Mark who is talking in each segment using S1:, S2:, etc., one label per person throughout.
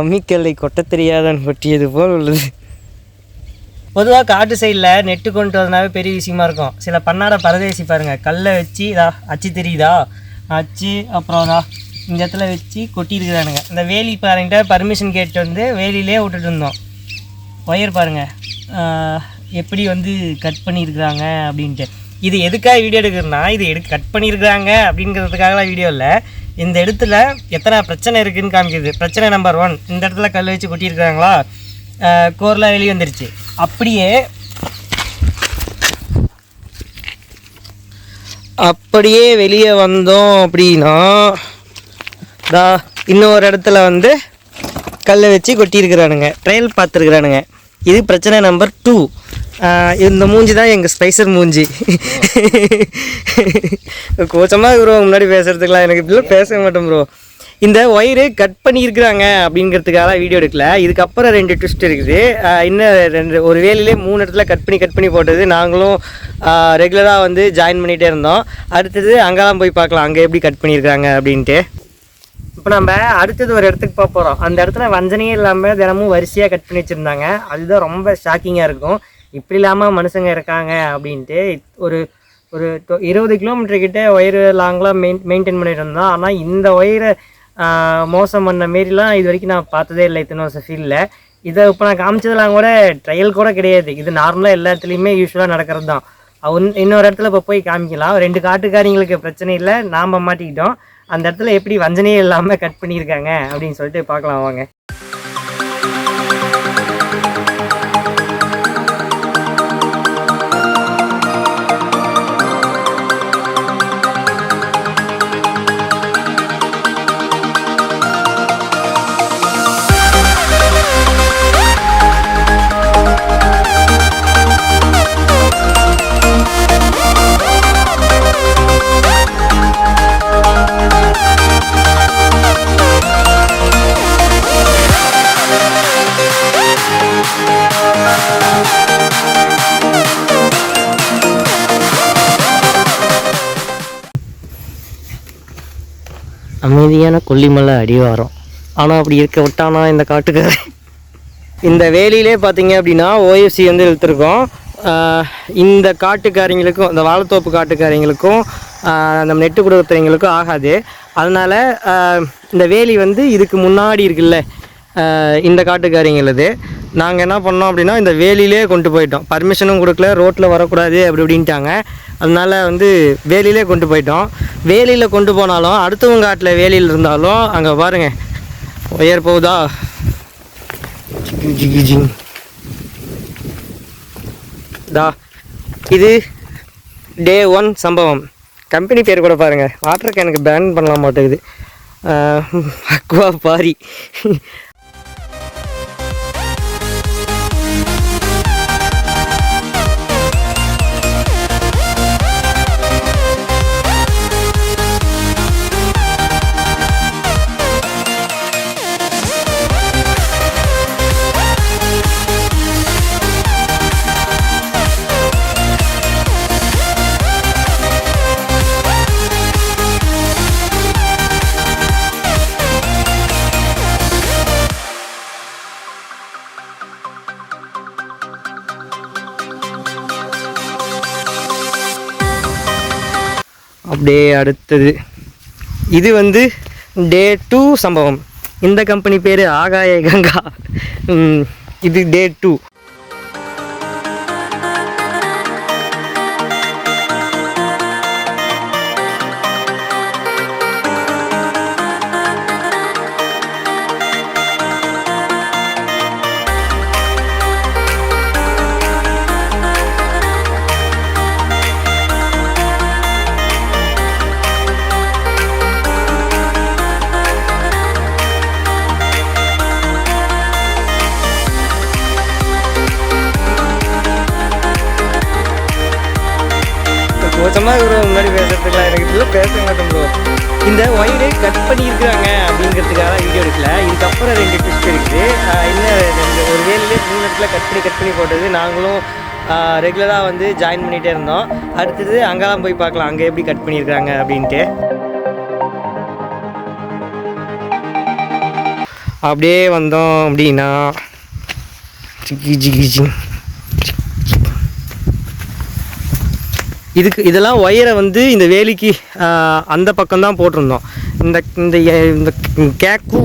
S1: அம்மிக்கல்லை கொட்ட தெரியாதான் கொட்டியது போல் உள்ளது. பொதுவாக காட்டு சைடில் நெட்டு கொண்டு வரதுனாவே பெரிய விஷயமா இருக்கும். சில பன்னாட பரதேசி பாருங்கள் கல்லை வச்சு இதா அச்சு தெரியுதா? அச்சு அப்புறம் இதா இந்த இடத்துல வச்சு கொட்டியிருக்கிறானுங்க. இந்த வேலி பாருங்கிட்ட பர்மிஷன் கேட்டு வந்து வேலியிலே விட்டுட்டு இருந்தோம். ஒயர் பாருங்கள் எப்படி வந்து கட் பண்ணியிருக்கிறாங்க அப்படின்ட்டு. இது எதுக்காக வீடியோ எடுக்கிறேன்னா இது எடு கட் பண்ணியிருக்கிறாங்க அப்படிங்கிறதுக்காகலாம் வீடியோ இல்லை. இந்த இடத்துல எத்தனை பிரச்சனை இருக்குதுன்னு காமிக்குது. பிரச்சனை நம்பர் ஒன் இந்த இடத்துல கல் வச்சு கொட்டியிருக்காங்களா கோர்லாம் வெளியே வந்துருச்சு. அப்படியே அப்படியே வெளியே வந்தோம் அப்படின்னா தா இன்னொரு இடத்துல வந்து கல்லை வச்சு கொட்டியிருக்கிறானுங்க. ட்ரையல் பார்த்துருக்குறானுங்க. இது பிரச்சனை நம்பர் டூ இந்த மூஞ்சி தான் எங்கள் ஸ்பைசர் மூஞ்சி. கோச்சமாக ப்ரோ முன்னாடி பேசுறதுக்குலாம் எனக்கு இப்படிலாம் பேச மாட்டேன் ப்ரோ இந்த ஒயரு கட் பண்ணியிருக்கிறாங்க அப்படிங்கிறதுக்காக வீடியோ எடுக்கல. இதுக்கப்புறம் ரெண்டு ட்விஸ்ட் இருக்குது. இன்னும் ரெண்டு ஒரு வேலையிலே மூணு இடத்துல கட் பண்ணி கட் பண்ணி போட்டது. நாங்களும் ரெகுலராக வந்து ஜாயின் பண்ணிகிட்டே இருந்தோம். அடுத்தது அங்கெல்லாம் போய் பார்க்கலாம். அங்கே எப்படி கட் பண்ணியிருக்காங்க அப்படின்ட்டு. இப்போ நம்ம அடுத்தது ஒரு இடத்துக்கு போக போகிறோம் அந்த இடத்துல வஞ்சனையே இல்லாமல் தினமும் வரிசையாக கட் பண்ணி வச்சுருந்தாங்க. அதுதான் ரொம்ப ஷாக்கிங்காக இருக்கும். இப்படி இல்லாமல் மனுஷங்க இருக்காங்க அப்படின்ட்டு ஒரு ஒரு இருபது கிலோமீட்டர் கிட்டே ஒயர் லாங்கெலாம் மெயின் மெயின்டைன் பண்ணிட்டு இருந்தோம். ஆனால் இந்த ஒயரை மோசம் பண்ண மாரிலாம் இது வரைக்கும் நான் பார்த்ததே இல்லை இத்தனை வருஷம் ஃபீல்டில் இதை இப்போ நான் காமிச்சதெல்லாம் கூட ட்ரையல் கூட கிடையாது. இது நார்மலாக எல்லா இடத்துலையுமே யூஸ்வலாக நடக்கிறது தான் அவன் இன்னொரு இடத்துல இப்போ போய் காமிக்கலாம். ரெண்டு காட்டுக்காரங்களுக்கு பிரச்சனை இல்லை. நாம் மாட்டிக்கிட்டோம். அந்த இடத்துல எப்படி வஞ்சனையே இல்லாமல் கட் பண்ணியிருக்காங்க அப்படின்னு சொல்லிட்டு பார்க்கலாம் வாங்க. அமைதியான கொல்லிமலை அடிவாரம். ஆனால் அப்படி இருக்க விட்டானா இந்த காட்டுக்காரன்? இந்த வேலியிலே பார்த்தீங்க அப்படின்னா ஓஎஃப்சி வந்து இழுத்துருக்கோம். இந்த காட்டுக்காரங்களுக்கும் இந்த வாழைத்தோப்பு காட்டுக்காரங்களுக்கும் அந்த நம்ம நெட்டு கொடுத்தவங்களுக்கும் ஆகாது. அதனால் இந்த வேலி வந்து இதுக்கு முன்னாடி இருக்குல்ல இந்த காட்டுக்காரங்களது. நாங்கள் என்ன பண்ணோம் அப்படின்னா இந்த வேலியிலே கொண்டு போயிட்டோம். பர்மிஷனும் கொடுக்கல ரோட்டில் வரக்கூடாது அப்படி இப்படின்ட்டாங்க. அதனால் வந்து வேலியிலே கொண்டு போயிட்டோம். வேலியில் கொண்டு போனாலும் அடுத்தவங்க காட்டில் வேலியில் இருந்தாலும் அங்கே பாருங்கள் உயர் போகுதா? தா இது டே ஒன் சம்பவம். கம்பெனி பேர் கூட பாருங்கள் வாட்டர் கேனுக்கு பேன் பண்ணலாம் மாட்டேங்குது அக்வா பாரி. அப்படியே அடுத்தது. இது வந்து டே டூ சம்பவம். இந்த கம்பெனி பேர் ஆகாய கங்கா. இது டே டூ. மோசமாக ப்ரோ முன்னாடி பேசுறதுக்குலாம் எனக்கு இதெல்லாம் பேச மாட்டோம் ப்ரோ இந்த ஒயரை கட் பண்ணியிருக்கிறாங்க அப்படிங்கிறதுக்காக வீடியோ எடுக்கல. இதுக்கப்புறம் ரெண்டு ட்விஸ்ட் இருக்குது இன்னும் ரெண்டு ஒரு வேலையிலே மூணு இடத்துல கட் பண்ணி கட் பண்ணி போட்டது நாங்களும் ரெகுலராக வந்து ஜாயின் பண்ணிகிட்டே இருந்தோம். அடுத்தது அங்கெல்லாம் போய் பார்க்கலாம். அங்கே எப்படி கட் பண்ணியிருக்காங்க அப்படின்ட்டு. அப்படியே வந்தோம் அப்படின்னா ஜிகி ஜிகி ஜி இதுக்கு இதெல்லாம் ஒயரை வந்து இந்த வேலிக்கு அந்த பக்கம் தான் போட்டிருந்தோம். இந்த இந்த இந்த கேக்கு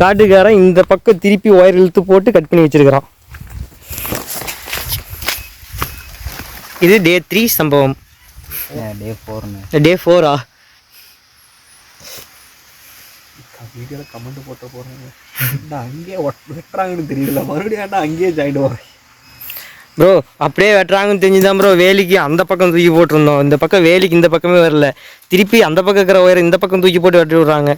S1: காட்டுக்காரன் இந்த பக்கம் திருப்பி ஒயர் இழுத்து போட்டு கட் பண்ணி வச்சிருக்கிறான். இது டே த்ரீ சம்பவம்.
S2: டே ஃபோர்னு
S1: டே ஃபோரா
S2: வீடியோவில் கமெண்ட் போட்ட போகிறாங்க நான் அங்கேயே வெட்டுறாங்கன்னு தெரியல. மறுபடியும் அங்கேயே ஜாயின் ஆகிறேன்
S1: ப்ரோ அப்படியே வெட்டுறாங்கன்னு தெரிஞ்சுதான் ப்ரோ வேலிக்கு அந்த பக்கம் தூக்கி போட்டிருந்தோம். இந்த பக்கம் வேலிக்கு இந்த பக்கமே வரல. திருப்பி அந்த பக்கம் இருக்கிற ஒயரை இந்த பக்கம் தூக்கி போட்டு வெட்டி விட்றாங்க.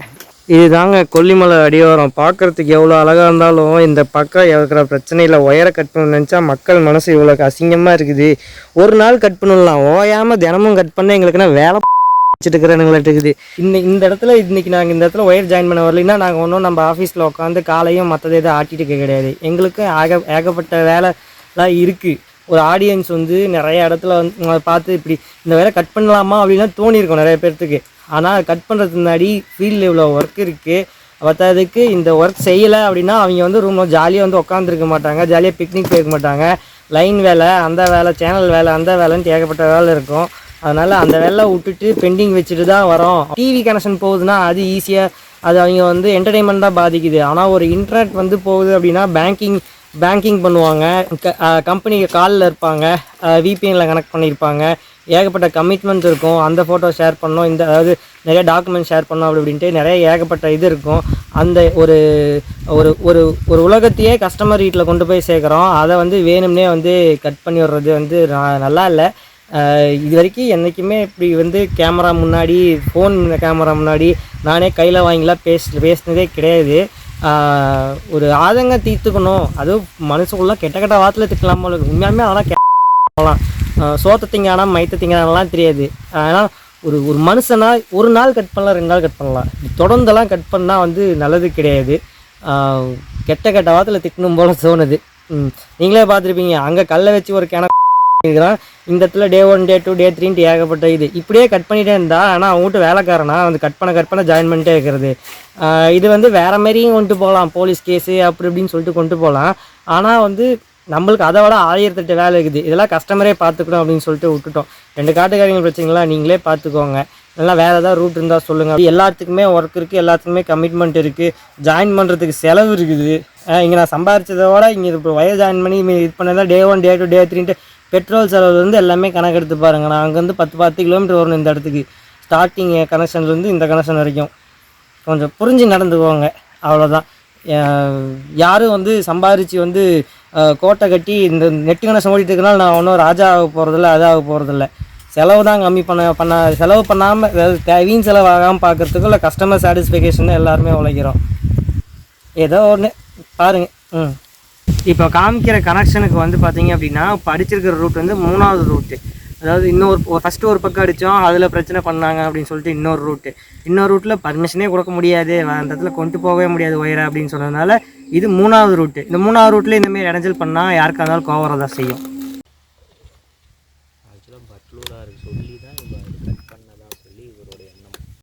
S1: இதுதாங்க கொல்லிமலை அடிவாரம் பார்க்கறதுக்கு எவ்வளோ அழகாக இருந்தாலும் இந்த பக்கம் இருக்கிற பிரச்சனையில் ஒயரை கட் பண்ண நினச்சா மக்கள் மனசு இவ்வளோ அசிங்கமாக இருக்குது. ஒரு நாள் கட் பண்ணலாம். ஓயாமல் தினமும் கட் பண்ண எங்களுக்குன்னா வேலை வச்சுட்டு இருக்கிறனுங்களாட்டு இருக்குது. இந்த இந்த இடத்துல இன்னைக்கு நாங்கள் இந்த இடத்துல ஒயர் ஜாயின் பண்ண வரலைன்னா நாங்கள் ஒன்றும் நம்ம ஆஃபீஸில் உட்காந்து காலையும் மற்றது எதுவும் ஆட்டிட்டு இருக்க கிடையாது. எங்களுக்கு ஆக ஏகப்பட்ட வேலை எல்லாம் இருக்குது ஒரு ஆடியன்ஸ் வந்து நிறைய இடத்துல வந்து பார்த்து இப்படி இந்த வேலை கட் பண்ணலாமா அப்படின்னா தோணியிருக்கும் நிறைய பேர்த்துக்கு. ஆனால் கட் பண்ணுறதுக்கு முன்னாடி ஃபீல்டில் இவ்வளோ ஒர்க் இருக்குது பத்தாததுக்கு இந்த ஒர்க் செய்யலை அப்படின்னா அவங்க வந்து ரூமில் ஜாலியாக வந்து உட்காந்துருக்க மாட்டாங்க ஜாலியாக பிக்னிக் போயிருக்க மாட்டாங்க. லைன் வேலை அந்த வேலை சேனல் வேலை அந்த வேலைன்ட்டு ஏகப்பட்ட வேலை இருக்கும். அதனால் அந்த வேலை விட்டுட்டு பெண்டிங் வச்சுட்டு தான் வரோம். டிவி கனெக்ஷன் போகுதுன்னா அது ஈஸியாக அது அவங்க வந்து என்டர்டெயின்மெண்ட் தான் பாதிக்குது. ஆனால் ஒரு இன்டர்நெட் வந்து போகுது அப்படின்னா பேங்கிங் பேங்கிங் பண்ணுவாங்க. கம்பெனி காலில் இருப்பாங்க. விபிஎனில் கனெக்ட் பண்ணியிருப்பாங்க. ஏகப்பட்ட கமிட்மெண்ட் இருக்கும். அந்த ஃபோட்டோ ஷேர் பண்ணோம் இந்த அதாவது நிறைய டாக்குமெண்ட் ஷேர் பண்ணோம் அப்படி அப்படின்ட்டு நிறைய ஏகப்பட்ட இது இருக்கும். அந்த ஒரு ஒரு ஒரு ஒரு உலகத்தையே கஸ்டமர் வீட்டில் கொண்டு போய் சேர்க்குறோம். அதை வந்து வேணும்னே வந்து கட் பண்ணி விடுறது வந்து நல்லா இல்லை. இது வரைக்கும் என்றைக்குமே இப்படி வந்து கேமரா முன்னாடி ஃபோன் கேமரா முன்னாடி நானே கையில் வாங்கிலாம் பேச பேசினதே கிடையாது. ஒரு ஆதங்கம் தீர்த்துக்கணும். அதுவும் மனசுக்குள்ளே கெட்ட கெட்ட வார்த்தையில் திட்டலாமா உண்மையாலுமே ஆனால் போகலாம் சோத்த திங்கானா மைத்த திங்கானலாம் தெரியாது. ஆனால் ஒரு ஒரு மனுஷனாக ஒரு நாள் கட் பண்ணலாம் ரெண்டு நாள் கட் பண்ணலாம். தொடர்ந்தெல்லாம் கட் பண்ணால் வந்து நல்லது கிடையாது. கெட்ட கெட்ட வார்த்தையில் திட்டணும் போல தோணுது. நீங்களே பார்த்துருப்பீங்க. அங்கே கல்லை வச்சு ஒரு கிணக்கு இதுதான் இந்த இடத்துல டே ஒன் டே டூ டே த்ரீன்ட்டு ஏகப்பட்ட இது. இப்படியே கட் பண்ணிட்டே இருந்தா ஆனால் அவங்க வீட்டு வேலைக்காரனா வந்து கட் பண்ண கட் பண்ண ஜாயின் பண்ணிட்டே இருக்கிறது. இது வந்து வேற மாதிரியும் கொண்டு போகலாம் போலீஸ் கேஸு அப்படி இப்படின்னு சொல்லிட்டு கொண்டு போகலாம் ஆனால் வந்து நம்மளுக்கு அதை விட ஆயிரத்தெட்டு வேலை இருக்குது. இதெல்லாம் கஸ்டமரே பார்த்துக்கணும் அப்படின்னு சொல்லிட்டு விட்டுட்டோம். ரெண்டு காட்டுக்காரங்க பிரச்சனைங்களா நீங்களே பார்த்துக்கோங்க. நல்லா வேறு ஏதாவது ரூட் இருந்தால் சொல்லுங்கள் எல்லாத்துக்குமே ஒர்க் இருக்குது எல்லாத்துக்குமே கமிட்மெண்ட் இருக்குது ஜாயின் பண்ணுறதுக்கு செலவு இருக்குது. இங்கே நான் சம்பாரிச்சதோட இங்கே இப்போ வயர் ஜாயின் பண்ணி இது பண்ணதான் day one day two day த்ரீன்ட்டு petrol செலவு வந்து எல்லாமே கணக்கெடுத்து பாருங்கள் நான் அங்கேருந்து பத்து பத்து கிலோமீட்டர் வரணும் இந்த இடத்துக்கு. ஸ்டார்டிங் கனெக்ஷன்லேருந்து இந்த கனெக்ஷன் வரைக்கும். கொஞ்சம் புரிஞ்சு நடந்துக்குவாங்க அவ்வளோதான் யாரும் வந்து சம்பாரித்து வந்து கோட்டை கட்டி இந்த நெட்டு கனெக்ஷன் ஓடிட்டு இருக்கனால நான் ஒன்றும் ராஜா ஆக போகிறதில்ல அதாக போகிறதில்ல செலவு தான் கம்மி பண்ண பண்ண செலவு பண்ணாமல் அதாவது தேவையும் செலவாகாமல் பார்க்குறதுக்கு இல்லை கஸ்டமர் சாட்டிஸ்ஃபேக்ஷன் எல்லாருமே உழைக்கிறோம். ஏதோ ஒன்று பாருங்கள் ம். இப்போ காமிக்கிற கனெக்ஷனுக்கு வந்து பார்த்தீங்க அப்படின்னா இப்போ அடிச்சிருக்கிற ரூட் வந்து மூணாவது ரூட்டு அதாவது இன்னொரு ஃபஸ்ட்டு ஒரு பக்கம் அடித்தோம் அதில் பிரச்சனை பண்ணாங்க அப்படின்னு சொல்லிட்டு இன்னொரு ரூட்டு இன்னொரு ரூட்டில் பர்மிஷனே கொடுக்க முடியாது. அந்த இடத்துல கொண்டு போகவே முடியாது ஒயரை அப்படின்னு சொன்னதுனால இது மூணாவது ரூட்டு இந்த மூணாவது ரூட்டில் இந்தமாரி இடைஞ்சல் பண்ணால் யாருக்காக இருந்தாலும் கோவரம் தான் செய்யும்.